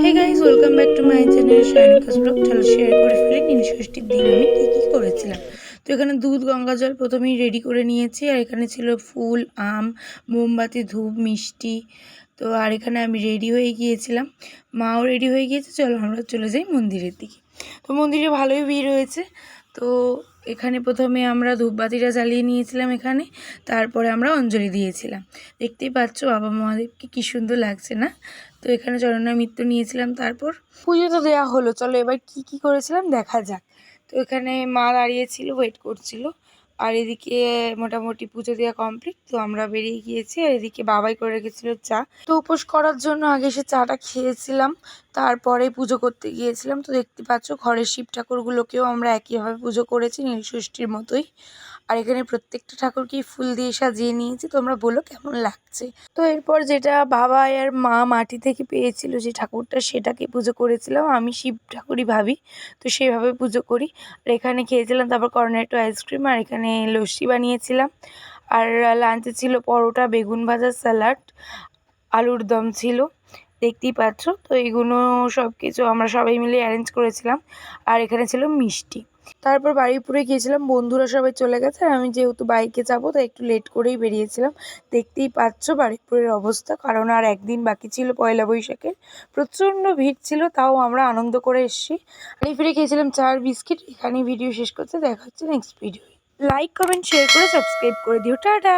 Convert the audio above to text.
Hey guys welcome back to my channel Shaynika's vlog চলো share করে ফেলি নিষষ্ঠীর দিন আমি কী কী করেছিলাম। তো এখানে দুধ, গঙ্গা জল প্রথমেই রেডি করে নিয়েছি, আর এখানে ছিল ফুল, আম, মোমবাতি, ধূপ, মিষ্টি। তো আর এখানে আমি রেডি হয়ে গিয়েছিলাম। মাও রেডি হয়ে গিয়েছে, চলো আমরা চলে যাই মন্দিরের দিকে। তো মন্দিরে ভালোই ভিড় হয়েছে। তো এখানে প্রথমে আমরা ধূপবাতিটা জ্বালিয়ে নিয়েছিলাম এখানে, তারপরে আমরা অঞ্জলি দিয়েছিলাম। দেখতেই পাচ্ছ বাবা মহাদেবকে কী সুন্দর লাগছে না? তো এখানে চরণামৃত্য নিয়েছিলাম, তারপর পুজো তো দেওয়া হলো। চলো এবার কি কি করেছিলাম দেখা যাক। তো এখানে মা দাঁড়িয়েছিল ওয়েট করছিল। আর এদিকে মোটামুটি পুজো দেওয়া কমপ্লিট তো আমরা বেরিয়ে গিয়েছি আর এদিকে বাবাই করে রেখেছিল চা। তো উপোস করার জন্য আগে সে চাটা খেয়েছিলাম, তারপরে পুজো করতে গিয়েছিলাম। তো দেখতে পাচ্ছ, ঘরের শিব ঠাকুরগুলোকেও আমরা একইভাবে পুজো করেছি, নীল ষষ্ঠীর মতোই। আর এখানে প্রত্যেকটা ঠাকুরকেই ফুল দিয়ে সাজিয়ে নিয়েছি। তোমরা বলো কেমন লাগছে? তো এরপর যেটা বাবা আর মা মাটি থেকে পেয়েছিল যে ঠাকুরটা, সেটাকে পুজো করেছিলাম। আমি শিব ঠাকুরই ভাবি, তো সেভাবে পুজো করি। আর এখানে খেয়েছিলাম তারপর কর্নেটো আইসক্রিম আর এখানে লস্যি বানিয়েছিলাম। আর লাঞ্চে ছিল পরোটা, বেগুন ভাজা, স্যালাড, আলুর দম ছিল, দেখতেই পাচ্ছ। তো এগুলো সব কিছু আমরা সবাই মিলে অ্যারেঞ্জ করেছিলাম। আর এখানে ছিল মিষ্টি। তারপর বাড়িপুরে গিয়েছিলাম, বন্ধুরা সবাই চলে গেছে আর আমি যেহেতু বাইকে যাব, তাই একটু লেট করেই বেরিয়েছিলাম। দেখতেই পাচ্ছ বাড়িপুরের অবস্থা, কারণ আর একদিন বাকি ছিল পয়লা বৈশাখের। প্রচণ্ড ভিড় ছিল, তাও আমরা আনন্দ করে এসেছি। বাড়ি ফিরে খেয়েছিলাম চার বিস্কিট, এখানেই ভিডিও শেষ করতে দেখা হচ্ছে next video like comment share করে সাবস্ক্রাইব করে দিও। টাটা!